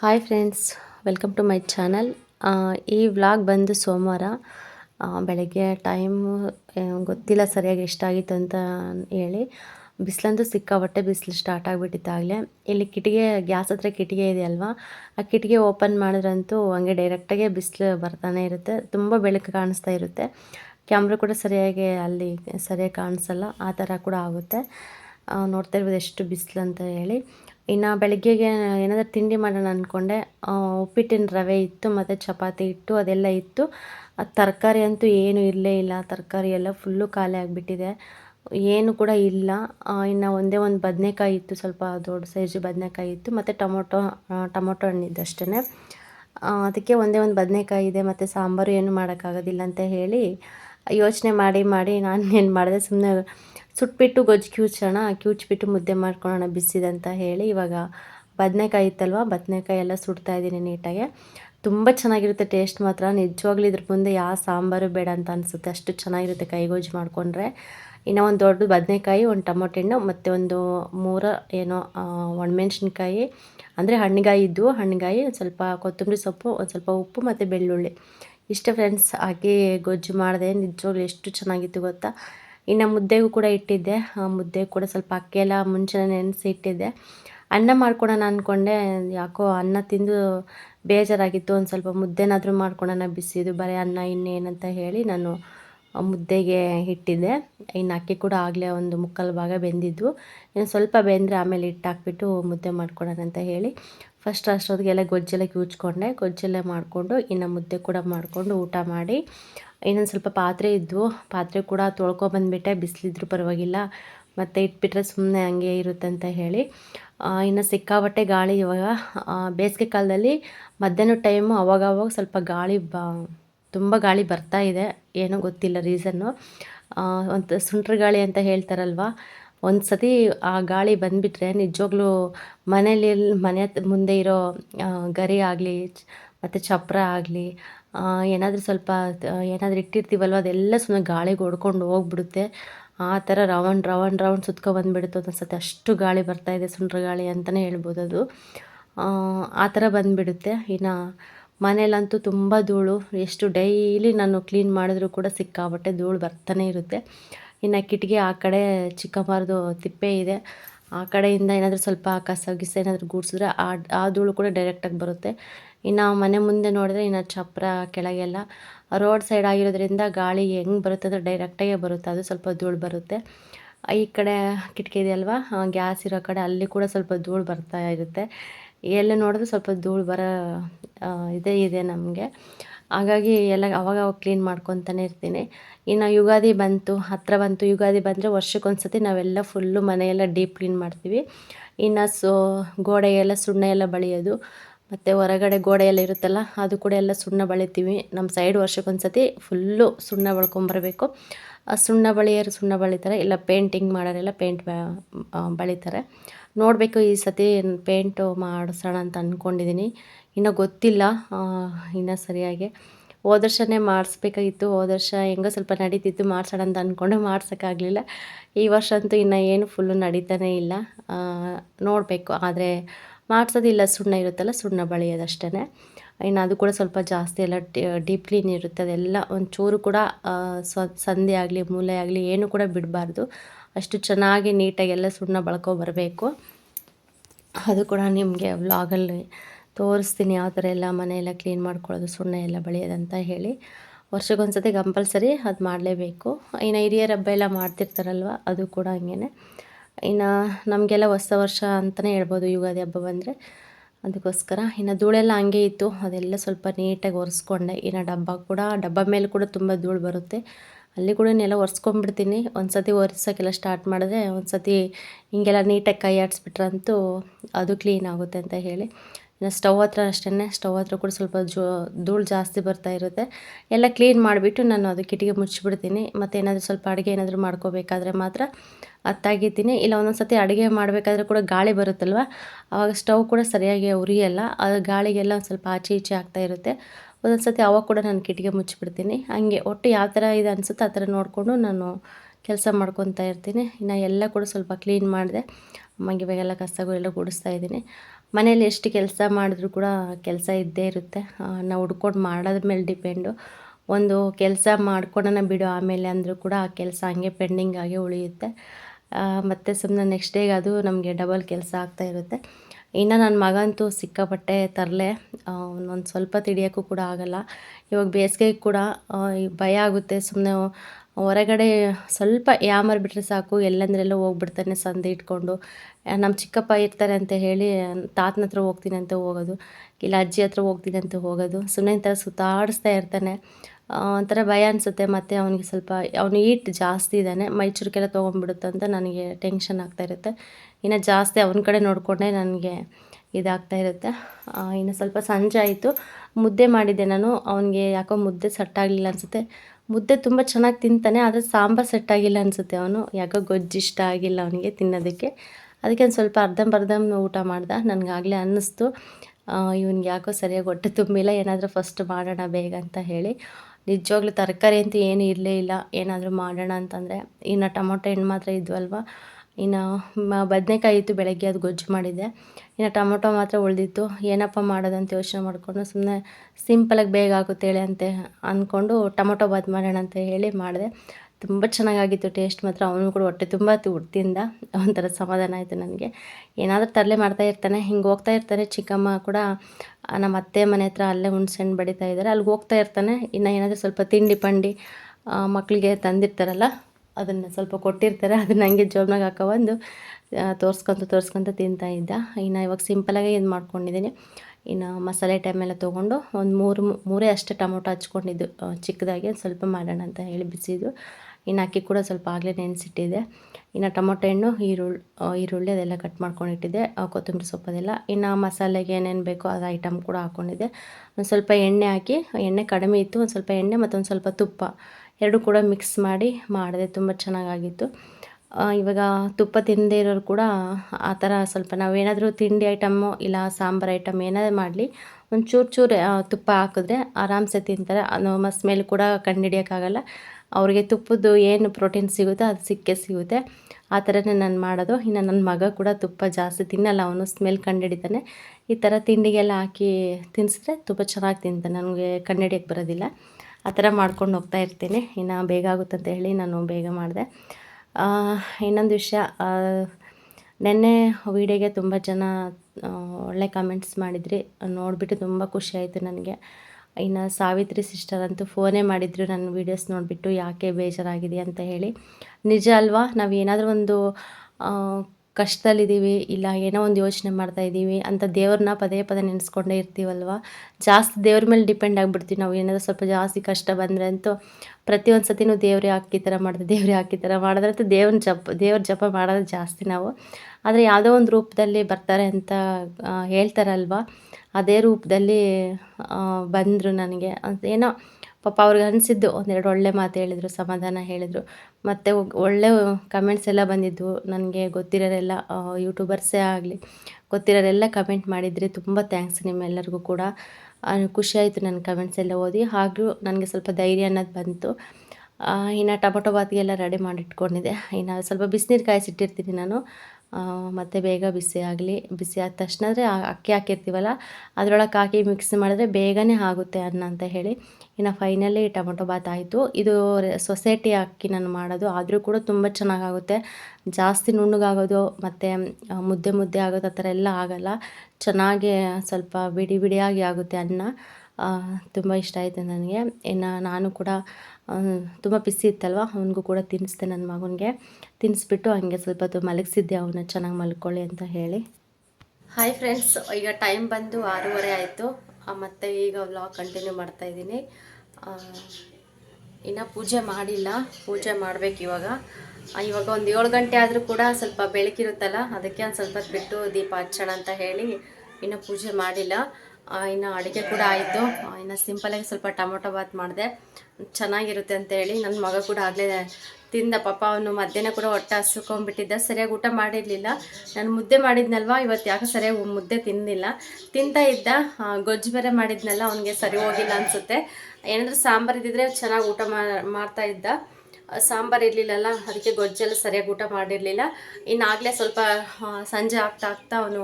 Hi friends welcome to my channel ಈ vlog ಬಂದು ಸೋಮವಾರ ಬೆಳಗ್ಗೆ ಟೈಮು ಗೊತ್ತಿಲ್ಲ ಸರಿಯಾಗಿ ಎಷ್ಟಾಗಿತ್ತು ಅಂತ ಹೇಳಿ. ಬಿಸಿಲಂತೂ ಸಿಕ್ಕಾಬಟ್ಟೆ ಬಿಸಿಲು ಸ್ಟಾರ್ಟ್ ಆಗಿಬಿಟ್ಟಿತ್ತಾಗಲೇ ಇಲ್ಲಿ ಕಿಟಿಗೆ ಗ್ಯಾಸ್ ಹತ್ರ ಕಿಟಿಗೆ ಇದೆಯಲ್ವಾ ಆ ಕಿಟಿಗೆ ಓಪನ್ ಮಾಡಿದ್ರಂತೂ ಹಂಗೆ ಡೈರೆಕ್ಟಾಗೆ ಬಿಸಿಲು ಬರ್ತಾನೆ ಇರುತ್ತೆ. ತುಂಬ ಬೆಳಕು ಕಾಣಿಸ್ತಾ ಇರುತ್ತೆ. ಕ್ಯಾಮ್ರಾ ಕೂಡ ಸರಿಯಾಗಿ ಅಲ್ಲಿ ಸರಿಯಾಗಿ ಕಾಣಿಸಲ್ಲ, ಆ ಥರ ಕೂಡ ಆಗುತ್ತೆ. ನೋಡ್ತಾ ಇರ್ಬೋದು ಎಷ್ಟು ಬಿಸಿಲು ಅಂತ ಹೇಳಿ. ಇನ್ನು ಬೆಳಗ್ಗೆಗೆ ಏನಾದರೂ ತಿಂಡಿ ಮಾಡೋಣ ಅಂದ್ಕೊಂಡೆ ಉಪ್ಪಿಟ್ಟಿನ ರವೆ ಇತ್ತು, ಮತ್ತು ಚಪಾತಿ ಇಟ್ಟು ಅದೆಲ್ಲ ಇತ್ತು. ಅದು ತರಕಾರಿ ಅಂತೂ ಏನೂ ಇರಲೇ ಇಲ್ಲ. ತರಕಾರಿ ಎಲ್ಲ ಫುಲ್ಲು ಖಾಲಿ ಆಗಿಬಿಟ್ಟಿದೆ. ಏನು ಕೂಡ ಇಲ್ಲ. ಇನ್ನು ಒಂದೇ ಒಂದು ಬದನೆಕಾಯಿ ಇತ್ತು, ಸ್ವಲ್ಪ ದೊಡ್ಡ ಸೈಜ್ ಬದನೆಕಾಯಿ ಇತ್ತು, ಮತ್ತು ಟೊಮೊಟೊ ಟೊಮೊಟೊ ಹಣ್ಣಿದ್ದು ಅಷ್ಟೇ ಅದಕ್ಕೆ ಒಂದೇ ಒಂದು ಬದನೆಕಾಯಿ ಇದೆ, ಮತ್ತು ಸಾಂಬಾರು ಏನು ಮಾಡೋಕ್ಕಾಗೋದಿಲ್ಲ ಅಂತ ಹೇಳಿ ಯೋಚನೆ ಮಾಡಿ ಮಾಡಿ ನಾನು ಏನು ಮಾಡಿದೆ ಸುಮ್ಮನೆ ಸುಟ್ಬಿಟ್ಟು ಗೊಜ್ಜು ಕ್ಯೂಚೋಣ ಕ್ಯೂಚ್ಬಿಟ್ಟು ಮುದ್ದೆ ಮಾಡ್ಕೊಳ್ಳೋಣ ಬಿಸಿದೆ ಅಂತ ಹೇಳಿ ಇವಾಗ ಬದನೆಕಾಯಿ ಇತ್ತಲ್ವ, ಬದನೆಕಾಯಿ ಎಲ್ಲ ಸುಡ್ತಾ ಇದ್ದೀನಿ ನೀಟಾಗೆ. ತುಂಬ ಚೆನ್ನಾಗಿರುತ್ತೆ ಟೇಸ್ಟ್ ಮಾತ್ರ. ನಿಜವಾಗ್ಲೂ ಇದ್ರ ಮುಂದೆ ಯಾವ ಸಾಂಬಾರು ಬೇಡ ಅಂತ ಅನಿಸುತ್ತೆ. ಅಷ್ಟು ಚೆನ್ನಾಗಿರುತ್ತೆ ಕೈಗೊಜ್ಜು ಮಾಡಿಕೊಂಡ್ರೆ. ಇನ್ನು ಒಂದು ದೊಡ್ಡ ಬದನೆಕಾಯಿ, ಒಂದು ಟೊಮೊಟೊ ಹಣ್ಣು, ಮತ್ತು ಒಂದು ಮೂರ ಏನೋ ಒಣಮೆಣ್ಸಿನ್ಕಾಯಿ. ಅಂದರೆ ಹಣ್ಣುಗಾಯಿ ಇದ್ದು ಹಣ್ಣುಗಾಯಿ, ಒಂದು ಸ್ವಲ್ಪ ಕೊತ್ತಂಬರಿ ಸೊಪ್ಪು, ಒಂದು ಸ್ವಲ್ಪ ಉಪ್ಪು ಮತ್ತು ಬೆಳ್ಳುಳ್ಳಿ. ಇಷ್ಟೇ ಫ್ರೆಂಡ್ಸ್ ಹಾಕಿ ಗೊಜ್ಜು ಮಾಡಿದೆ ನಿಜವಾಗ್ಲೂ ಎಷ್ಟು ಚೆನ್ನಾಗಿತ್ತು ಗೊತ್ತಾ? ಇನ್ನು ಮುದ್ದೆಗೂ ಕೂಡ ಇಟ್ಟಿದ್ದೆ. ಆ, ಮುದ್ದೆ ಕೂಡ ಸ್ವಲ್ಪ ಅಕ್ಕಿ ಎಲ್ಲ ಮುಂಚೆನೇ ನೆನೆಸಿ ಇಟ್ಟಿದ್ದೆ ಅನ್ನ ಮಾಡ್ಕೊಳೋಣ ಅಂದ್ಕೊಂಡೆ ಯಾಕೋ ಅನ್ನ ತಿಂದು ಬೇಜಾರಾಗಿತ್ತು. ಒಂದು ಸ್ವಲ್ಪ ಮುದ್ದೆನಾದರೂ ಮಾಡ್ಕೊಳೋಣ ಬಿಸಿದು ಬರೀ ಅನ್ನ ಇನ್ನೇನಂತ ಹೇಳಿ ನಾನು ಮುದ್ದೆಗೆ ಇಟ್ಟಿದ್ದೆ. ಇನ್ನು ಅಕ್ಕಿ ಕೂಡ ಆಗಲೇ ಒಂದು ಮುಕ್ಕಾಲು ಭಾಗ ಬೆಂದಿದ್ದು ಇನ್ನು ಸ್ವಲ್ಪ ಬೆಂದರೆ ಆಮೇಲೆ ಹಿಟ್ಟು ಹಾಕ್ಬಿಟ್ಟು ಮುದ್ದೆ ಮಾಡ್ಕೊಳೋಣ ಅಂತ ಹೇಳಿ ಫಸ್ಟ್ ಅಷ್ಟೊತ್ತಿಗೆಲ್ಲ ಗೊಜ್ಜೆಲ್ಲ ಕ್ಯೂಚ್ಕೊಂಡೆ. ಗೊಜ್ಜೆಲ್ಲ ಮಾಡಿಕೊಂಡು ಇನ್ನು ಮುದ್ದೆ ಕೂಡ ಮಾಡಿಕೊಂಡು ಊಟ ಮಾಡಿ ಇನ್ನೊಂದು ಸ್ವಲ್ಪ ಪಾತ್ರೆ ಇದ್ವು. ಪಾತ್ರೆ ಕೂಡ ತೊಳ್ಕೊಬಂದ್ಬಿಟ್ಟೆ ಬಿಸಿಲಿದ್ರು ಪರವಾಗಿಲ್ಲ. ಮತ್ತು ಇಟ್ಬಿಟ್ರೆ ಸುಮ್ಮನೆ ಹಂಗೆ ಇರುತ್ತೆ ಅಂತ ಹೇಳಿ ಇನ್ನು ಸಿಕ್ಕಾಬಟ್ಟೆ ಗಾಳಿ ಇವಾಗ. ಬೇಸಿಗೆ ಕಾಲದಲ್ಲಿ ಮಧ್ಯಾಹ್ನ ಟೈಮು ಅವಾಗ ಅವಾಗ ಸ್ವಲ್ಪ ಗಾಳಿ ಬ, ತುಂಬ ಗಾಳಿ ಬರ್ತಾ ಇದೆ. ಏನೋ ಗೊತ್ತಿಲ್ಲ ರೀಸನ್ನು. ಒಂದು ಸುಂಟ್ರ ಗಾಳಿ ಅಂತ ಹೇಳ್ತಾರಲ್ವ? ಒಂದು ಸತಿ ಆ ಗಾಳಿ ಬಂದುಬಿಟ್ರೆ ನಿಜವಾಗ್ಲೂ ಮನೇಲಿ ಮನೆ ಮುಂದೆ ಇರೋ ಗರಿ ಆಗಲಿ ಮತ್ತು ಚಪ್ರ ಆಗಲಿ ಏನಾದರೂ ಸ್ವಲ್ಪ ಏನಾದರೂ ಇಟ್ಟಿರ್ತೀವಲ್ವ? ಅದೆಲ್ಲ ಸುಮ್ಮನೆ ಗಾಳಿಗೆ ಹೊಡ್ಕೊಂಡು ಹೋಗ್ಬಿಡುತ್ತೆ. ಆ ಥರ ರೌಂಡ್ ರೌಂಡ್ ರೌಂಡ್ ಸುತ್ಕೊ ಬಂದುಬಿಡುತ್ತೆ ಒಂದೊಂದು ಸತಿ ಅಷ್ಟು ಗಾಳಿ ಬರ್ತಾ ಇದೆ ಸುಂಟ್ರ ಗಾಳಿ ಅಂತಲೇ ಹೇಳ್ಬೋದು ಅದು. ಆ, ಆ ಥರ ಬಂದುಬಿಡುತ್ತೆ. ಇನ್ನು ಮನೇಲಂತೂ ತುಂಬ ಧೂಳು. ಎಷ್ಟು ಡೈಲಿ ನಾನು ಕ್ಲೀನ್ ಮಾಡಿದ್ರೂ ಕೂಡ ಸಿಕ್ಕಾಬಟ್ಟೆ ಧೂಳು ಬರ್ತಾನೆ ಇರುತ್ತೆ. ಇನ್ನು ಕಿಟಕಿ ಆ ಕಡೆ ಚಿಕ್ಕಮ್ಮರದು ತಿಪ್ಪೆ ಇದೆ. ಆ ಕಡೆಯಿಂದ ಏನಾದರೂ ಸ್ವಲ್ಪ ಕಸ ಗಿಸ ಏನಾದರೂ ಗೂಡಿಸಿದ್ರೆ ಆ ಆ ಧೂಳು ಕೂಡ ಡೈರೆಕ್ಟಾಗಿ ಬರುತ್ತೆ. ಇನ್ನು ಮನೆ ಮುಂದೆ ನೋಡಿದ್ರೆ ಇನ್ನು ಚಪ್ಪರ ಕೆಳಗೆಲ್ಲ. ರೋಡ್ ಸೈಡ್ ಆಗಿರೋದ್ರಿಂದ ಗಾಳಿ ಹೆಂಗೆ ಬರುತ್ತೆ ಅಂದರೆ ಡೈರೆಕ್ಟಾಗೆ ಬರುತ್ತೆ. ಅದು ಸ್ವಲ್ಪ ಧೂಳು ಬರುತ್ತೆ. ಈ ಕಡೆ ಕಿಟಕಿ ಇದೆಯಲ್ವಾ ಗ್ಯಾಸ್ ಇರೋ ಕಡೆ ಅಲ್ಲಿ ಕೂಡ ಸ್ವಲ್ಪ ಧೂಳು ಬರ್ತಾ ಇರುತ್ತೆ. ಎಲ್ಲ ನೋಡಿದ್ರೆ ಸ್ವಲ್ಪ ಧೂಳು ಬರೋ ಇದೇ ಇದೆ ನಮಗೆ. ಹಾಗಾಗಿ ಎಲ್ಲ ಅವಾಗ ಅವಾಗ ಕ್ಲೀನ್ ಮಾಡ್ಕೊತಾನೆ ಇರ್ತೀನಿ. ಇನ್ನು ಯುಗಾದಿ ಬಂತು ಹತ್ತಿರ ಬಂತು, ಯುಗಾದಿ ಬಂದರೆ ವರ್ಷಕ್ಕೊಂದು ಸತಿ ನಾವೆಲ್ಲ ಫುಲ್ಲು ಮನೆಯೆಲ್ಲ ಡೀಪ್ ಕ್ಲೀನ್ ಮಾಡ್ತೀವಿ. ಇನ್ನು ಸೊ ಗೋಡೆಗೆಲ್ಲ ಸುಣ್ಣ ಎಲ್ಲ ಬಳಿಯೋದು. ಮತ್ತು ಹೊರಗಡೆ ಗೋಡೆಯೆಲ್ಲ ಇರುತ್ತಲ್ಲ, ಅದು ಕೂಡ ಎಲ್ಲ ಸುಣ್ಣ ಬಳಿತೀವಿ. ನಮ್ಮ ಸೈಡ್ ವರ್ಷಕ್ಕೊಂದ್ಸತಿ ಫುಲ್ಲು ಸುಣ್ಣ ಬಳ್ಕೊಂಬರಬೇಕು. ಸುಣ್ಣ ಬಳಿಯೋರು ಸುಣ್ಣ ಬಳಿತಾರೆ, ಇಲ್ಲ ಪೇಂಟಿಂಗ್ ಮಾಡೋರೆಲ್ಲ ಪೇಂಟ್ ಬಳಿತಾರೆ. ನೋಡಬೇಕು ಈ ಸತಿ ಪೇಂಟು ಮಾಡಿಸೋಣ ಅಂತ ಅಂದ್ಕೊಂಡಿದ್ದೀನಿ ಇನ್ನೂ ಗೊತ್ತಿಲ್ಲ ಇನ್ನು ಇನ್ನೂ ಸರಿಯಾಗಿ. ಹೋದ ವರ್ಷನೇ ಮಾಡಿಸ್ಬೇಕಾಗಿತ್ತು, ಹೋದ ವರ್ಷ ಹೆಂಗೋ ಸ್ವಲ್ಪ ನಡೀತಿತ್ತು, ಮಾಡ್ಸೋಣ ಅಂತ ಅಂದ್ಕೊಂಡು ಮಾಡ್ಸೋಕ್ಕಾಗಲಿಲ್ಲ. ಈ ವರ್ಷ ಅಂತೂ ಇನ್ನು ಏನು ಫುಲ್ಲು ನಡೀತಾನೇ ಇಲ್ಲ. ನೋಡಬೇಕು, ಆದರೆ ಮಾಡಿಸೋದಿಲ್ಲ ಸುಣ್ಣ ಇರುತ್ತಲ್ಲ ಸುಣ್ಣ ಬಳಿಯೋದಷ್ಟೇ ಇನ್ನು ಅದು ಕೂಡ ಸ್ವಲ್ಪ ಜಾಸ್ತಿ ಎಲ್ಲ ಡೀಪ್ ಕ್ಲೀನ್ ಇರುತ್ತೆ ಅದೆಲ್ಲ ಒಂಚೂರು ಕೂಡ ಆ, ಸ್ವ ಸಂಧಿ ಆಗಲಿ ಮೂಲೆ ಆಗಲಿ ಏನು ಕೂಡ ಬಿಡಬಾರ್ದು. ಅಷ್ಟು ಚೆನ್ನಾಗಿ ನೀಟಾಗಿ ಎಲ್ಲ ಸುಣ್ಣ ಬಳ್ಕೊ ಬರಬೇಕು. ಅದು ಕೂಡ ನಿಮಗೆ ವ್ಲಾಗಲ್ಲಿ ತೋರಿಸ್ತೀನಿ ಯಾವ ಥರ ಎಲ್ಲ ಮನೆಯೆಲ್ಲ ಕ್ಲೀನ್ ಮಾಡ್ಕೊಳ್ಳೋದು ಸುಣ್ಣ ಎಲ್ಲ ಬಳಿಯೋದಂತ ಹೇಳಿ. ವರ್ಷಕ್ಕೊಂದ್ಸತಿ ಕಂಪಲ್ಸರಿ ಅದು ಮಾಡಲೇಬೇಕು. ಇನ್ನು ಹಿರಿಯರ ಹಬ್ಬ ಎಲ್ಲ ಮಾಡ್ತಿರ್ತಾರಲ್ವ ಅದು ಕೂಡ ಹಂಗೆ ಇನ್ನು ನಮಗೆಲ್ಲ ಹೊಸ ವರ್ಷ ಅಂತಲೇ ಹೇಳ್ಬೋದು, ಯುಗಾದಿ ಹಬ್ಬ ಬಂದರೆ. ಅದಕ್ಕೋಸ್ಕರ ಇನ್ನು ಧೂಳೆಲ್ಲ ಹಂಗೆ ಇತ್ತು, ಅದೆಲ್ಲ ಸ್ವಲ್ಪ ನೀಟಾಗಿ ಒರೆಸ್ಕೊಂಡೆ. ಇನ್ನು ಡಬ್ಬ ಕೂಡ, ಡಬ್ಬ ಮೇಲೆ ಕೂಡ ತುಂಬ ಧೂಳು ಬರುತ್ತೆ. ಅಲ್ಲಿ ಕೂಡ ನೆಲ ಒರೆಸ್ಕೊಂಡ್ಬಿಡ್ತೀನಿ. ಒಂದು ಸತಿ ಒರೆಸೋಕ್ಕೆಲ್ಲ ಸ್ಟಾರ್ಟ್ ಮಾಡಿದ್ರೆ ಒಂದು ಸತಿ ಹಿಂಗೆಲ್ಲ ನೀಟಾಗಿ ಕೈ ಆಡಿಸ್ಬಿಟ್ರಂತೂ ಅದು ಕ್ಲೀನ್ ಆಗುತ್ತೆ ಅಂತ ಹೇಳಿ. ಇನ್ನು ಸ್ಟವ್ ಹತ್ರ ಅಷ್ಟೇ ಸ್ಟವ್ ಹತ್ರ ಕೂಡ ಸ್ವಲ್ಪ ಜೋ, ಧೂಳು ಜಾಸ್ತಿ ಬರ್ತಾ ಇರುತ್ತೆ. ಎಲ್ಲ ಕ್ಲೀನ್ ಮಾಡಿಬಿಟ್ಟು ನಾನು ಅದು ಕಿಟಿಗೆ ಮುಚ್ಚಿಬಿಡ್ತೀನಿ. ಮತ್ತು ಏನಾದರೂ ಸ್ವಲ್ಪ ಅಡುಗೆ ಏನಾದರೂ ಮಾಡ್ಕೋಬೇಕಾದ್ರೆ ಮಾತ್ರ ಅತ್ತಾಗಿದ್ದೀನಿ ಇಲ್ಲ ಒಂದೊಂದು ಸತಿ ಅಡುಗೆ ಮಾಡಬೇಕಾದ್ರೆ ಕೂಡ ಗಾಳಿ ಬರುತ್ತಲ್ವ? ಆವಾಗ ಸ್ಟವ್ ಕೂಡ ಸರಿಯಾಗಿ ಉರಿಯಲ್ಲ. ಅದು ಗಾಳಿಗೆಲ್ಲ ಒಂದು ಸ್ವಲ್ಪ ಆಚೆ ಈಚೆ ಆಗ್ತಾ ಇರುತ್ತೆ. ಒಂದೊಂದು ಸತಿ ಅವಾಗ ಕೂಡ ನಾನು ಕಿಟಿಗೆ ಮುಚ್ಚಿಬಿಡ್ತೀನಿ. ಹಂಗೆ ಒಟ್ಟು ಯಾವ ಥರ ಇದೆ ಅನಿಸುತ್ತೆ ಆ ಥರ ನೋಡಿಕೊಂಡು ನಾನು ಕೆಲಸ ಮಾಡ್ಕೊತಾ ಇರ್ತೀನಿ. ಇನ್ನು ಎಲ್ಲ ಕೂಡ ಸ್ವಲ್ಪ ಕ್ಲೀನ್ ಮಾಡಿದೆ. ಅಮ್ಮಂಗೆ ಇವಾಗೆಲ್ಲ ಕಸಗಳೆಲ್ಲ ಗುಡಿಸ್ತಾ ಇದ್ದೀನಿ. ಮನೇಲಿ ಎಷ್ಟು ಕೆಲಸ ಮಾಡಿದ್ರು ಕೂಡ ಕೆಲಸ ಇದ್ದೇ ಇರುತ್ತೆ. ನಾವು ಹುಡ್ಕೊಂಡು ಮಾಡೋದ್ರ ಮೇಲೆ ಡಿಪೆಂಡು. ಒಂದು ಕೆಲಸ ಮಾಡ್ಕೊಳೋಣ ಬಿಡು ಆಮೇಲೆ ಅಂದರೂ ಕೂಡ ಆ ಕೆಲಸ ಹಂಗೆ ಪೆಂಡಿಂಗ್ ಆಗಿ ಉಳಿಯುತ್ತೆ. ಮತ್ತೆ ಸುಮ್ಮನೆ ನೆಕ್ಸ್ಟ್ ಡೇಗೆ ಅದು ನಮಗೆ ಡಬಲ್ ಕೆಲಸ ಆಗ್ತಾ ಇರುತ್ತೆ. ಇನ್ನು ನನ್ನ ಮಗಂತೂ ಸಿಕ್ಕಾಪಟ್ಟೆ ತರಲೆ. ಒಂದು ಸ್ವಲ್ಪ ತಿಳಿಯೋಕ್ಕೂ ಕೂಡ ಆಗಲ್ಲ. ಇವಾಗ ಬೇಸಿಗೆಗೆ ಕೂಡ ಭಯ ಆಗುತ್ತೆ ಸುಮ್ಮನೆ ಹೊರಗಡೆ ಸ್ವಲ್ಪ ಯಾಮರ್ ಬಿಟ್ಟರೆ ಸಾಕು, ಎಲ್ಲಂದ್ರೆಲ್ಲ ಹೋಗ್ಬಿಡ್ತಾನೆ ಸಂದಿ ಇಟ್ಕೊಂಡು. ನಮ್ಮ ಚಿಕ್ಕಪ್ಪ ಇರ್ತಾರೆ ಅಂತ ಹೇಳಿ, ತಾತನ ಹತ್ರ ಹೋಗ್ತೀನಿ ಅಂತ ಹೋಗೋದು, ಇಲ್ಲ ಅಜ್ಜಿ ಹತ್ರ ಹೋಗ್ತೀನಿ ಅಂತ ಹೋಗೋದು. ಸುಮ್ಮನೆ ಥರ ಸುತ್ತಾಡಿಸ್ತಾ ಇರ್ತಾನೆ. ಒಂಥರ ಭಯ ಅನಿಸುತ್ತೆ. ಮತ್ತು ಅವನಿಗೆ ಸ್ವಲ್ಪ, ಅವನು ಈಟ್ ಜಾಸ್ತಿ ಇದ್ದಾನೆ. ಮೈ ಚುರುಕೆಲ್ಲ ತೊಗೊಂಡ್ಬಿಡುತ್ತೆ ಅಂತ ನನಗೆ ಟೆನ್ಷನ್ ಆಗ್ತಾ ಇರುತ್ತೆ. ಇನ್ನು ಜಾಸ್ತಿ ಅವನ ಕಡೆ ನೋಡಿಕೊಂಡೆ ನನಗೆ ಇದಾಗ್ತಾ ಇರುತ್ತೆ. ಇನ್ನು ಸ್ವಲ್ಪ ಸಂಜೆ ಆಯಿತು. ಮುದ್ದೆ ಮಾಡಿದ್ದೆ ನಾನು. ಅವನಿಗೆ ಯಾಕೋ ಮುದ್ದೆ ಸಟ್ಟಾಗಲಿಲ್ಲ ಅನಿಸುತ್ತೆ. ಮುದ್ದೆ ತುಂಬ ಚೆನ್ನಾಗಿ ತಿಂತಾನೆ, ಆದರೆ ಸಾಂಬಾರು ಸೆಟ್ ಆಗಿಲ್ಲ ಅನಿಸುತ್ತೆ ಅವನು. ಯಾಕೋ ಗೊಜ್ಜು ಇಷ್ಟ ಆಗಿಲ್ಲ ಅವನಿಗೆ ತಿನ್ನೋದಕ್ಕೆ. ಅದಕ್ಕೆ ಒಂದು ಸ್ವಲ್ಪ ಅರ್ಧಂಬರ್ಧಂ ಊಟ ಮಾಡ್ದ. ನನಗಾಗಲೇ ಅನ್ನಿಸ್ತು. ಇವನಿಗೆ ಯಾಕೋ ಸರಿಯಾಗಿ ಹೊಟ್ಟೆ ತುಂಬಿಲ್ಲ, ಏನಾದರೂ ಫಸ್ಟ್ ಮಾಡೋಣ ಬೇಗ ಅಂತ ಹೇಳಿ. ನಿಜವಾಗ್ಲೂ ತರಕಾರಿ ಅಂತೂ ಏನೂ ಇರಲೇ ಇಲ್ಲ. ಏನಾದರೂ ಮಾಡೋಣ ಅಂತಂದರೆ, ಇನ್ನು ಟೊಮೊಟೊ ಹಣ್ಣು ಮಾತ್ರ ಇದ್ವಲ್ವ? ಇನ್ನು ಬದನೆಕಾಯಿ ಇತ್ತು ಬೆಳಗ್ಗೆ, ಅದು ಗೊಜ್ಜು ಮಾಡಿದ್ದೆ. ಇನ್ನು ಟೊಮೊಟೊ ಮಾತ್ರ ಉಳಿದಿತ್ತು. ಏನಪ್ಪ ಮಾಡೋದಂತ ಯೋಚನೆ ಮಾಡಿಕೊಂಡು ಸುಮ್ಮನೆ ಸಿಂಪಲಾಗಿ ಬೇಗ ಆಗುತ್ತೇಳಿ ಅಂತ ಅಂದ್ಕೊಂಡು ಟೊಮೊಟೊ ಬಾತ್ ಮಾಡೋಣ ಅಂತ ಹೇಳಿ ಮಾಡಿದೆ. ತುಂಬ ಚೆನ್ನಾಗಾಗಿತ್ತು ಟೇಸ್ಟ್ ಮಾತ್ರ. ಅವನು ಕೂಡ ಹೊಟ್ಟೆ ತುಂಬ ತಿಂದ. ಒಂಥರ ಸಮಾಧಾನ ಆಯಿತು ನನಗೆ. ಏನಾದರೂ ತರಲೆ ಮಾಡ್ತಾ ಇರ್ತಾನೆ. ಹಿಂಗೆ ಹೋಗ್ತಾ ಇರ್ತಾನೆ. ಚಿಕ್ಕಮ್ಮ ಕೂಡ ನಮ್ಮ ಅತ್ತೆ ಮನೆ ಹತ್ರ ಅಲ್ಲೇ ಹುಣ್ಸೆಹಣ್ಣು ಬಡಿತಾ ಇದ್ದಾರೆ. ಅಲ್ಲಿಗೆ ಹೋಗ್ತಾ ಇರ್ತಾನೆ. ಇನ್ನು ಏನಾದರೂ ಸ್ವಲ್ಪ ತಿಂಡಿ ಪಂಡಿ ಮಕ್ಕಳಿಗೆ ತಂದಿರ್ತಾರಲ್ಲ ಅದನ್ನು ಸ್ವಲ್ಪ ಕೊಟ್ಟಿರ್ತಾರೆ. ಅದನ್ನ ಹಂಗೆ ಜೋಬ್ನಾಗ ಹಾಕೊಬಂದು ತೋರಿಸ್ಕೊಂತ ತೋರಿಸ್ಕೊಂತ ತಿಂತಾ ಇದ್ದ. ಇನ್ನು ಇವಾಗ ಸಿಂಪಲಾಗಿ ಇದು ಮಾಡ್ಕೊಂಡಿದ್ದೀನಿ ಇನ್ನು ಮಸಾಲೆ ಟೈಮೆಲ್ಲ ತೊಗೊಂಡು ಒಂದು ಮೂರು, ಮೂರೇ ಅಷ್ಟೇ ಟೊಮೊಟೊ ಹಚ್ಕೊಂಡಿದ್ದು ಚಿಕ್ಕದಾಗಿ ಸ್ವಲ್ಪ ಮಾಡೋಣ ಅಂತ ಹೇಳಿ ಬಿಸಿದು. ಇನ್ನು ಅಕ್ಕಿ ಕೂಡ ಸ್ವಲ್ಪ ಆಗಲೇ ನೆನೆಸಿಟ್ಟಿದ್ದೆ ಇನ್ನು ಟೊಮೊಟೊ ಹಣ್ಣು, ಈರುಳ್ಳಿ ಈರುಳ್ಳಿ ಅದೆಲ್ಲ ಕಟ್ ಮಾಡ್ಕೊಂಡಿಟ್ಟಿದ್ದೆ ಕೊತ್ತಂಬರಿ ಸೊಪ್ಪು ಅದೆಲ್ಲ. ಇನ್ನು ಮಸಾಲೆಗೆ ಏನೇನು ಬೇಕೋ ಅದು ಐಟಮ್ ಕೂಡ ಹಾಕ್ಕೊಂಡಿದ್ದೆ ಒಂದು ಸ್ವಲ್ಪ ಎಣ್ಣೆ ಹಾಕಿ, ಎಣ್ಣೆ ಕಡಿಮೆ ಇತ್ತು. ಒಂದು ಸ್ವಲ್ಪ ಎಣ್ಣೆ ಮತ್ತು ಒಂದು ಸ್ವಲ್ಪ ತುಪ್ಪ. ಎರಡು ಕೂಡ ಮಿಕ್ಸ್ ಮಾಡಿ ಮಾಡಿದೆ, ತುಂಬ ಚೆನ್ನಾಗಾಗಿತ್ತು. ಇವಾಗ ತುಪ್ಪ ತಿನ್ನದೇ ಇರೋರು ಕೂಡ ಆ ಥರ ಸ್ವಲ್ಪ ನಾವೇನಾದರೂ ತಿಂಡಿ ಐಟಮ್ಮು ಇಲ್ಲ ಸಾಂಬಾರು ಐಟಮ್ ಏನಾದರೂ ಮಾಡಲಿ ಒಂದು ಚೂರು ಚೂರು ತುಪ್ಪ ಹಾಕಿದ್ರೆ ಆರಾಮ್ಸೆ ತಿಂತಾರೆ. ಅದು ಸ್ಮೆಲ್ ಕೂಡ ಕಂಡುಹಿಡಿಯೋಕ್ಕಾಗಲ್ಲ. ಅವ್ರಿಗೆ ತುಪ್ಪದ್ದು ಏನು ಪ್ರೋಟೀನ್ ಸಿಗುತ್ತೆ ಅದು ಸಿಕ್ಕೇ ಸಿಗುತ್ತೆ. ಆ ಥರನೇ ನಾನು ಮಾಡೋದು. ಇನ್ನು ನನ್ನ ಮಗ ಕೂಡ ತುಪ್ಪ ಜಾಸ್ತಿ ತಿನ್ನಲ್ಲ, ಅವನು ಸ್ಮೆಲ್ ಕಂಡುಹಿಡಿತಾನೆ. ಈ ಥರ ತಿಂಡಿಗೆಲ್ಲ ಹಾಕಿ ತಿನ್ನಿಸಿದ್ರೆ ತುಂಬ ಚೆನ್ನಾಗಿ ತಿಂತಾನೆ. ನನಗೆ ಕಂಡುಹಿಡಿಯೋಕ್ಕೆ ಬರೋದಿಲ್ಲ. ಆ ಥರ ಮಾಡ್ಕೊಂಡು ಹೋಗ್ತಾ ಇರ್ತೀನಿ. ಇನ್ನು ಬೇಗ ಆಗುತ್ತಂತ ಹೇಳಿ ನಾನು ಬೇಗ ಮಾಡಿದೆ. ಇನ್ನೊಂದು ವಿಷಯ ನೆನ್ನೆ ವೀಡಿಯೋಗೆ ತುಂಬ ಜನ ಒಳ್ಳೆ ಕಮೆಂಟ್ಸ್ ಮಾಡಿದ್ರಿ. ನೋಡಿಬಿಟ್ಟು ತುಂಬ ಖುಷಿ ಆಯಿತು ನನಗೆ. ಇನ್ನು ಸಾವಿತ್ರಿ ಸಿಸ್ಟರ್ ಅಂತೂ ಫೋನೇ ಮಾಡಿದ್ರು ನನ್ನ ವೀಡಿಯೋಸ್ ನೋಡಿಬಿಟ್ಟು, ಯಾಕೆ ಬೇಜಾರಾಗಿದೆ ಅಂತ ಹೇಳಿ. ನಿಜ ಅಲ್ವಾ? ನಾವು ಏನಾದರೂ ಒಂದು ಕಷ್ಟದಲ್ಲಿದ್ದೀವಿ, ಇಲ್ಲ ಏನೋ ಒಂದು ಯೋಚನೆ ಮಾಡ್ತಾ ಇದ್ದೀವಿ ಅಂತ ದೇವ್ರನ್ನ ಪದೇ ಪದೇ ನೆನೆಸ್ಕೊಂಡೇ ಇರ್ತೀವಲ್ವ? ಜಾಸ್ತಿ ದೇವ್ರ ಮೇಲೆ ಡಿಪೆಂಡ್ ಆಗಿಬಿಡ್ತೀವಿ ನಾವು, ಏನಾದರೂ ಸ್ವಲ್ಪ ಜಾಸ್ತಿ ಕಷ್ಟ ಬಂದರೆ ಅಂತೂ ಪ್ರತಿಯೊಂದು ಸತಿನೂ ದೇವರೇ ಹಾಕಿ ಥರ ಮಾಡಿದೆ ದೇವ್ರೇ ಹಾಕಿ ಥರ ಮಾಡಿದ್ರೆ ಅಂತೂ ದೇವ್ರನ್ನ ಜಪ, ದೇವ್ರ ಜಪ ಮಾಡೋದು ಜಾಸ್ತಿ ನಾವು. ಆದರೆ ಯಾವುದೋ ಒಂದು ರೂಪದಲ್ಲಿ ಬರ್ತಾರೆ ಅಂತ ಹೇಳ್ತಾರಲ್ವ? ಅದೇ ರೂಪದಲ್ಲಿ ಬಂದರು ನನಗೆ. ಏನೋ ಪಾಪ ಅವ್ರಿಗೆ ಅನಿಸಿದ್ದು, ಒಂದೆರಡು ಒಳ್ಳೆ ಮಾತು ಹೇಳಿದರು, ಸಮಾಧಾನ ಹೇಳಿದರು. ಮತ್ತು ಒಳ್ಳೆ ಕಮೆಂಟ್ಸ್ ಎಲ್ಲ ಬಂದಿದ್ವು. ನನಗೆ ಗೊತ್ತಿರೋರೆಲ್ಲ ಯೂಟ್ಯೂಬರ್ಸೇ ಆಗಲಿ, ಗೊತ್ತಿರೋರೆಲ್ಲ ಕಮೆಂಟ್ ಮಾಡಿದರೆ ತುಂಬ ಥ್ಯಾಂಕ್ಸ್ ನಿಮ್ಮೆಲ್ಲರಿಗೂ ಕೂಡ. ಖುಷಿಯಾಯಿತು ನನ್ನ ಕಮೆಂಟ್ಸ್ ಎಲ್ಲ ಓದಿ. ಹಾಗೂ ನನಗೆ ಸ್ವಲ್ಪ ಧೈರ್ಯ ಅನ್ನೋದು ಬಂತು. ಇನ್ನು ಟೊಮೊಟೊ ಬಾತಿಗೆಲ್ಲ ರೆಡಿ ಮಾಡಿಟ್ಕೊಂಡಿದ್ದೆ. ಇನ್ನು ಸ್ವಲ್ಪ ಬಿಸಿನೀರು ಕಾಯಿಸಿಟ್ಟಿರ್ತೀನಿ ನಾನು. ಮತ್ತೆ ಬೇಗ ಬಿಸಿ ಆಗಲಿ, ಬಿಸಿ ಆದ ತಕ್ಷಣ ಅಂದರೆ ಅಕ್ಕಿ ಹಾಕಿರ್ತೀವಲ್ಲ, ಅದರೊಳಗೆ ಹಾಕಿ ಮಿಕ್ಸ್ ಮಾಡಿದ್ರೆ ಬೇಗನೆ ಆಗುತ್ತೆ ಅನ್ನ ಅಂತ ಹೇಳಿ. ಇನ್ನು ಫೈನಲಿ ಟೊಮೊಟೊ ಬಾತ್ ಆಯಿತು. ಇದು ಸೊಸೈಟಿ ಅಕ್ಕಿ ನಾನು ಮಾಡೋದು, ಆದರೂ ಕೂಡ ತುಂಬ ಚೆನ್ನಾಗಾಗುತ್ತೆ. ಜಾಸ್ತಿ ನುಣ್ಣಗಾಗೋದು, ಮತ್ತು ಮುದ್ದೆ ಮುದ್ದೆ ಆಗೋದು ಆ ಥರ ಎಲ್ಲ ಆಗಲ್ಲ. ಚೆನ್ನಾಗಿ ಸ್ವಲ್ಪ ಬಿಡಿ ಬಿಡಿಯಾಗಿ ಆಗುತ್ತೆ ಅನ್ನ. ತುಂಬ ಇಷ್ಟ ಆಯಿತು ನನಗೆ. ಇನ್ನು ನಾನು ಕೂಡ ತುಂಬ ಬಿಸಿ ಇತ್ತಲ್ವ? ಅವನಿಗೂ ಕೂಡ ತಿನ್ನಿಸ್ದೆ ನನ್ನ ಮಗನಿಗೆ. ತಿನ್ನಿಸ್ಬಿಟ್ಟು ಹಂಗೆ ಸ್ವಲ್ಪ ಅದು ಮಲಗಿಸಿದ್ದೆ ಅವನ್ನ ಚೆನ್ನಾಗಿ ಮಲ್ಕೊಳ್ಳಿ ಅಂತ ಹೇಳಿ. ಹಾಯ್ ಫ್ರೆಂಡ್ಸ್ ಈಗ ಟೈಮ್ ಬಂದು ಆರೂವರೆ ಆಯಿತು. ಮತ್ತು ಈಗ ವ್ಲಾಗ್ ಕಂಟಿನ್ಯೂ ಮಾಡ್ತಾ ಇದ್ದೀನಿ. ಇನ್ನು ಪೂಜೆ ಮಾಡಿಲ್ಲ. ಪೂಜೆ ಮಾಡಬೇಕು ಇವಾಗ. ಇವಾಗ ಒಂದು ಏಳು ಗಂಟೆ ಆದರೂ ಕೂಡ ಸ್ವಲ್ಪ ಬೆಳಕಿರುತ್ತಲ್ಲ, ಅದಕ್ಕೆ ಒಂದು ಸ್ವಲ್ಪ ಬಿಟ್ಟು ದೀಪ ಹಚ್ಚೋಣ ಅಂತ ಹೇಳಿ ಇನ್ನು ಪೂಜೆ ಮಾಡಿಲ್ಲ. ಇನ್ನು ಅಡುಗೆ ಕೂಡ ಆಯಿತು. ಇನ್ನು ಸಿಂಪಲಾಗಿ ಸ್ವಲ್ಪ ಟೊಮೊಟೊ ಬಾತ್ ಮಾಡಿದೆ. ಚೆನ್ನಾಗಿರುತ್ತೆ ಅಂತ ಹೇಳಿ ನನ್ನ ಮಗ ಕೂಡ ಆಗಲೇ ತಿಂದ. ಪಾಪ ಅವನು ಮಧ್ಯಾಹ್ನ ಕೂಡ ಹೊಟ್ಟೆ ಹಸ್ಕೊಂಡ್ಬಿಟ್ಟಿದ್ದ. ಸರಿಯಾಗಿ ಊಟ ಮಾಡಿರಲಿಲ್ಲ. ನಾನು ಮುದ್ದೆ ಮಾಡಿದ್ನಲ್ವ? ಇವತ್ತು ಯಾಕೆ ಸರಿಯಾಗಿ ಮುದ್ದೆ ತಿಂದಿಲ್ಲ ತಿಂತಾ ಇದ್ದ. ಗೊಜ್ಜು ಬೇರೆ ಮಾಡಿದ್ನಲ್ಲ, ಅವನಿಗೆ ಸರಿ ಹೋಗಿಲ್ಲ ಅನಿಸುತ್ತೆ. ಏನಾದರೂ ಸಾಂಬಾರು ಇದ್ದಿದ್ರೆ ಚೆನ್ನಾಗಿ ಊಟ ಮಾಡ್ತಾ ಇದ್ದ. ಸಾಂಬಾರು ಇರಲಿಲ್ಲಲ್ಲ, ಅದಕ್ಕೆ ಗೊಜ್ಜೆಲ್ಲ ಸರಿಯಾಗಿ ಊಟ ಮಾಡಿರಲಿಲ್ಲ. ಇನ್ನಾಗಲೇ ಸ್ವಲ್ಪ ಸಂಜೆ ಆಗ್ತಾ ಆಗ್ತಾ ಅವನು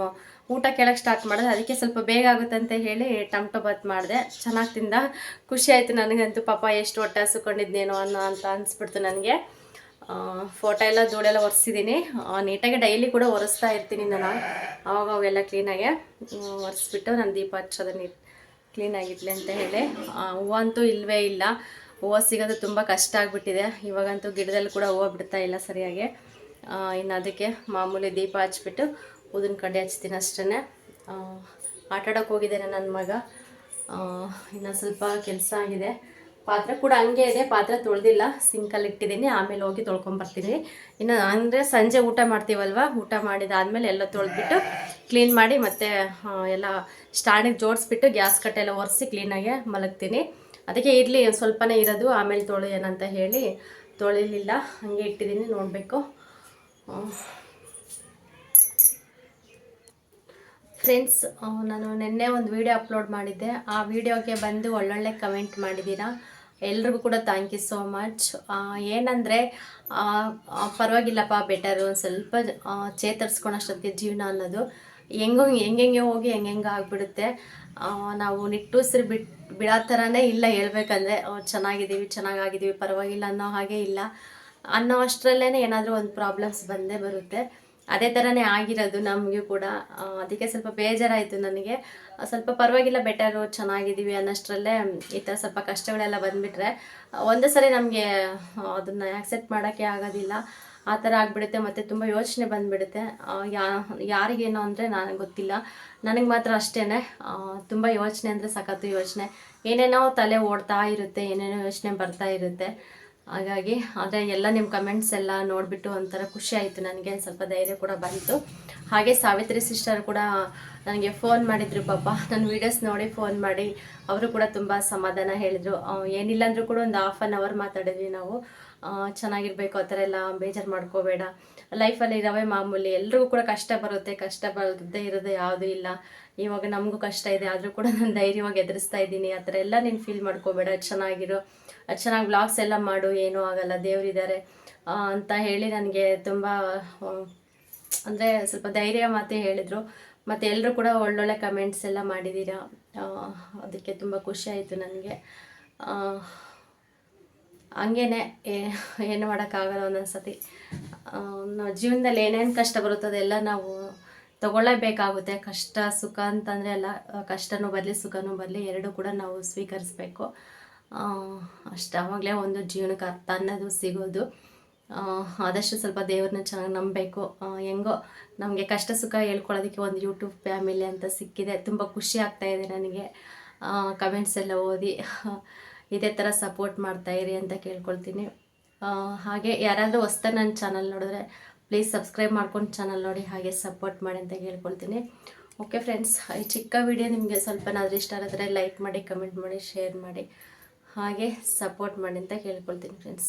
ಊಟ ಕೇಳಕ್ಕೆ ಸ್ಟಾರ್ಟ್ ಮಾಡಿದೆ. ಅದಕ್ಕೆ ಸ್ವಲ್ಪ ಬೇಗ ಆಗುತ್ತೆ ಅಂತ ಹೇಳಿ ಟಮಟೊ ಬಾತ್ ಮಾಡಿದೆ. ಚೆನ್ನಾಗಿ ತಿಂದ. ಖುಷಿ ಆಯಿತು ನನಗಂತೂ. ಪಾಪ ಎಷ್ಟು ಹೊಟ್ಟೆ ಹಸುಕೊಂಡಿದ್ನೇನೋ ಅನ್ನೋ ಅಂತ ಅನಿಸ್ಬಿಡ್ತು ನನಗೆ. ಫೋಟೋ ಎಲ್ಲ ಧೂಳೆಲ್ಲ ಒರೆಸಿದ್ದೀನಿ ನೀಟಾಗಿ ಡೈಲಿ ಕೂಡ ಒರೆಸ್ತಾ ಇರ್ತೀನಿ ನಾನು. ಅವಾಗ ಅವೆಲ್ಲ ಕ್ಲೀನಾಗೆ ಒರೆಸ್ಬಿಟ್ಟು ನಾನು ದೀಪ ಹಚ್ಚೋದು ನೀಟ್ ಕ್ಲೀನಾಗಿರ್ಲಿ ಅಂತ ಹೇಳಿ. ಹೂವು ಹೂವಂತೂ ಇಲ್ಲವೇ ಇಲ್ಲ. ಹೂವು ಸಿಗೋದು ತುಂಬ ಕಷ್ಟ ಆಗಿಬಿಟ್ಟಿದೆ. ಇವಾಗಂತೂ ಗಿಡದಲ್ಲಿ ಕೂಡ ಹೂವು ಬಿಡ್ತಾ ಇಲ್ಲ ಸರಿಯಾಗಿ. ಇನ್ನು ಅದಕ್ಕೆ ಮಾಮೂಲಿ ದೀಪ ಹಚ್ಬಿಟ್ಟು ಊದಿನ ಕಡ್ಡಿ ಹಚ್ತೀನಿ ಅಷ್ಟೇ ಆಟಾಡೋಕೆ ಹೋಗಿದ್ದೇನೆ ನನ್ನ ಮಗ. ಇನ್ನು ಸ್ವಲ್ಪ ಕೆಲಸ ಆಗಿದೆ. ಪಾತ್ರೆ ಕೂಡ ಹಂಗೆ ಇದೆ, ಪಾತ್ರೆ ತೊಳೆದಿಲ್ಲ. ಸಿಂಕಲ್ಲಿ ಇಟ್ಟಿದ್ದೀನಿ, ಆಮೇಲೆ ಹೋಗಿ ತೊಳ್ಕೊಂಬರ್ತೀನಿ ಇನ್ನು ಅಂದರೆ ಸಂಜೆ ಊಟ ಮಾಡ್ತೀವಲ್ವ? ಊಟ ಮಾಡಿದಾದಮೇಲೆ ಎಲ್ಲ ತೊಳೆದ್ಬಿಟ್ಟು ಕ್ಲೀನ್ ಮಾಡಿ ಮತ್ತೆ ಎಲ್ಲ ಸ್ಟ್ಯಾಂಡಿಗೆ ಜೋಡಿಸ್ಬಿಟ್ಟು ಗ್ಯಾಸ್ ಕಟ್ಟೆಲ್ಲ ಒರೆಸಿ ಕ್ಲೀನಾಗೆ ಮಲಗ್ತೀನಿ. ಅದಕ್ಕೆ ಇರಲಿ ಸ್ವಲ್ಪನೇ ಇರೋದು, ಆಮೇಲೆ ತೊಳೆಯೋಣ ಅಂತ ಹೇಳಿ ತೊಳಿಲಿಲ್ಲ. ಹಾಗೆ ಇಟ್ಟಿದ್ದೀನಿ, ನೋಡಬೇಕು. ಫ್ರೆಂಡ್ಸ್ ನಾನು ನಿನ್ನೆ ಒಂದು ವಿಡಿಯೋ ಅಪ್ಲೋಡ್ ಮಾಡಿದ್ದೆ. ಆ ವಿಡಿಯೋಗೆ ಬಂದು ಒಳ್ಳೊಳ್ಳೆ ಕಮೆಂಟ್ ಮಾಡಿದ್ದೀರಾ? ಎಲ್ರಿಗೂ ಕೂಡ ಥ್ಯಾಂಕ್ ಯು ಸೋ ಮಚ್ ಏನಂದರೆ ಪರವಾಗಿಲ್ಲಪ್ಪ ಬೆಟರು ಸ್ವಲ್ಪ ಚೇತರಿಸ್ಕೊಳಷ್ಟೊತ್ತಿಗೆ ಜೀವನ ಅನ್ನೋದು. ಹೆಂಗೋ, ಹೆಂಗೆಂಗೆ ಹೋಗಿ ಹೆಂಗೆಂಗೆ ಆಗಿಬಿಡುತ್ತೆ. ನಾವು ನಿಟ್ಟುಸಿರು ಬಿಟ್ಟು ಬಿಡೋ ಥರನೇ ಇಲ್ಲ ಹೇಳ್ಬೇಕಂದ್ರೆ ಚೆನ್ನಾಗಿದ್ದೀವಿ, ಚೆನ್ನಾಗಾಗಿದ್ದೀವಿ, ಪರವಾಗಿಲ್ಲ ಅನ್ನೋ ಹಾಗೆ ಇಲ್ಲ. ಅನ್ನೋ ಅಷ್ಟರಲ್ಲೇ ಏನಾದರೂ ಒಂದು ಪ್ರಾಬ್ಲಮ್ಸ್ ಬಂದೇ ಬರುತ್ತೆ. ಅದೇ ಥರನೇ ಆಗಿರೋದು ನಮಗೂ ಕೂಡ. ಅದಕ್ಕೆ ಸ್ವಲ್ಪ ಬೇಜಾರಾಯಿತು ನನಗೆ. ಸ್ವಲ್ಪ ಪರವಾಗಿಲ್ಲ ಬೆಟರು ಚೆನ್ನಾಗಿದ್ದೀವಿ ಅನ್ನೋಷ್ಟರಲ್ಲೇ ಈ ಥರ ಸ್ವಲ್ಪ ಕಷ್ಟಗಳೆಲ್ಲ ಬಂದುಬಿಟ್ರೆ, ಒಂದೇ ಸರಿ ನಮಗೆ ಅದನ್ನು ಆ್ಯಕ್ಸೆಪ್ಟ್ ಮಾಡೋಕ್ಕೆ ಆಗೋದಿಲ್ಲ. ಆ ಥರ ಆಗಿಬಿಡುತ್ತೆ, ಮತ್ತು ತುಂಬ ಯೋಚನೆ ಬಂದುಬಿಡುತ್ತೆ. ಯಾ, ಯಾರಿಗೇನೋ ಅಂದರೆ ನನಗೆ ಗೊತ್ತಿಲ್ಲ. ನನಗೆ ಮಾತ್ರ ಅಷ್ಟೇ ತುಂಬ ಯೋಚನೆ ಅಂದರೆ ಸಖತ್ತು ಯೋಚನೆ. ಏನೇನೋ ತಲೆ ಓಡ್ತಾ ಇರುತ್ತೆ, ಏನೇನೋ ಯೋಚನೆ ಬರ್ತಾ ಇರುತ್ತೆ. ಹಾಗಾಗಿ ಆದರೆ ಎಲ್ಲ ನಿಮ್ಮ ಕಮೆಂಟ್ಸ್ ಎಲ್ಲ ನೋಡಿಬಿಟ್ಟು ಒಂಥರ ಖುಷಿ ಆಯಿತು ನನಗೆ. ಸ್ವಲ್ಪ ಧೈರ್ಯ ಕೂಡ ಬಂತು. ಹಾಗೆ ಸಾವಿತ್ರಿ ಸಿಸ್ಟರ್ ಕೂಡ ನನಗೆ ಫೋನ್ ಮಾಡಿದರು ಪಾಪ. ನನ್ನ ವೀಡಿಯೋಸ್ ನೋಡಿ ಫೋನ್ ಮಾಡಿ ಅವರು ಕೂಡ ತುಂಬ ಸಮಾಧಾನ ಹೇಳಿದರು. ಏನಿಲ್ಲ ಅಂದರೂ ಕೂಡ ಒಂದು ಹಾಫ್ ಆನ್ ಅವರ್ ಮಾತಾಡಿದ್ವಿ ನಾವು. ಚೆನ್ನಾಗಿರ್ಬೇಕು, ಆ ಥರ ಎಲ್ಲ ಬೇಜಾರು ಮಾಡ್ಕೋಬೇಡ. ಲೈಫಲ್ಲಿ ಇರೋವೇ ಮಾಮೂಲಿ. ಎಲ್ರಿಗೂ ಕೂಡ ಕಷ್ಟ ಬರುತ್ತೆ. ಕಷ್ಟ ಬರದೇ ಇರೋದು ಯಾವುದೂ ಇಲ್ಲ. ಇವಾಗ ನಮಗೂ ಕಷ್ಟ ಇದೆ. ಆದರೂ ಕೂಡ ನಾನು ಧೈರ್ಯವಾಗಿ ಎದುರಿಸ್ತಾ ಇದ್ದೀನಿ. ಆ ಥರ ಎಲ್ಲ ನೀನು ಫೀಲ್ ಮಾಡ್ಕೋಬೇಡ. ಚೆನ್ನಾಗಿರು. ಚೆನ್ನಾಗಿ ವ್ಲಾಗ್ಸ್ ಎಲ್ಲ ಮಾಡು, ಏನೂ ಆಗಲ್ಲ ದೇವರಿದ್ದಾರೆ ಅಂತ ಹೇಳಿ ನನಗೆ ತುಂಬ ಅಂದರೆ ಸ್ವಲ್ಪ ಧೈರ್ಯ ಮಾತೇ ಹೇಳಿದರು. ಮತ್ತು ಎಲ್ಲರೂ ಕೂಡ ಒಳ್ಳೊಳ್ಳೆ ಕಮೆಂಟ್ಸ್ ಎಲ್ಲ ಮಾಡಿದ್ದೀರಾ ಅದಕ್ಕೆ ತುಂಬ ಖುಷಿ ಆಯಿತು ನನಗೆ. ಹಂಗೇನೆ ಏನು ಮಾಡೋಕ್ಕಾಗಲ್ಲ ಒಂದೊಂದು ಸತಿ ಜೀವನದಲ್ಲಿ ಏನೇನು ಕಷ್ಟ ಬರುತ್ತೋ ಅದೆಲ್ಲ ನಾವು ತಗೊಳ್ಳೇಬೇಕಾಗುತ್ತೆ. ಕಷ್ಟ, ಸುಖ ಅಂತಂದರೆ ಎಲ್ಲ ಕಷ್ಟನೂ ಬರಲಿ ಸುಖನೂ ಬರಲಿ ಎರಡೂ ಕೂಡ ನಾವು ಸ್ವೀಕರಿಸ್ಬೇಕು. ಅಷ್ಟು ಆವಾಗಲೇ ಒಂದು ಜೀವನಕ್ಕೆ ಅರ್ಥ ಅನ್ನೋದು ಸಿಗೋದು. ಆದಷ್ಟು ಸ್ವಲ್ಪ ದೇವ್ರನ್ನ ಚೆನ್ನಾಗಿ ನಂಬಬೇಕು. ಹೆಂಗೋ, ನಮಗೆ ಕಷ್ಟ ಸುಖ ಹೇಳ್ಕೊಳ್ಳೋದಕ್ಕೆ ಒಂದು ಯೂಟ್ಯೂಬ್ ಫ್ಯಾಮಿಲಿ ಅಂತ ಸಿಕ್ಕಿದೆ. ತುಂಬ ಖುಷಿ ಆಗ್ತಾ ಇದೆ ನನಗೆ. ಕಮೆಂಟ್ಸ್ ಎಲ್ಲ ಓದಿ, ಇದೇ ಥರ ಸಪೋರ್ಟ್ ಮಾಡ್ತಾ ಇರಿ ಅಂತ ಕೇಳ್ಕೊಳ್ತೀನಿ. ಹಾಗೆ ಯಾರಾದರೂ ಹೊಸ್ತಾ ನನ್ನ ಚಾನಲ್ ನೋಡಿದ್ರೆ ಪ್ಲೀಸ್ ಸಬ್ಸ್ಕ್ರೈಬ್ ಮಾಡ್ಕೊಂಡು ಚಾನಲ್ ನೋಡಿ, ಹಾಗೆ ಸಪೋರ್ಟ್ ಮಾಡಿ ಅಂತ ಕೇಳ್ಕೊಳ್ತೀನಿ. ಓಕೆ ಫ್ರೆಂಡ್ಸ್ ಈ ಚಿಕ್ಕ ವಿಡಿಯೋ ನಿಮಗೆ ಸ್ವಲ್ಪನಾದರೂ ಇಷ್ಟ ಆಗಿದ್ರೆ ಲೈಕ್ ಮಾಡಿ ಕಮೆಂಟ್ ಮಾಡಿ ಶೇರ್ ಮಾಡಿ. ಹಾಗೆ ಸಪೋರ್ಟ್ ಮಾಡಿ ಅಂತ ಕೇಳ್ಕೊಳ್ತೀನಿ ಫ್ರೆಂಡ್ಸ್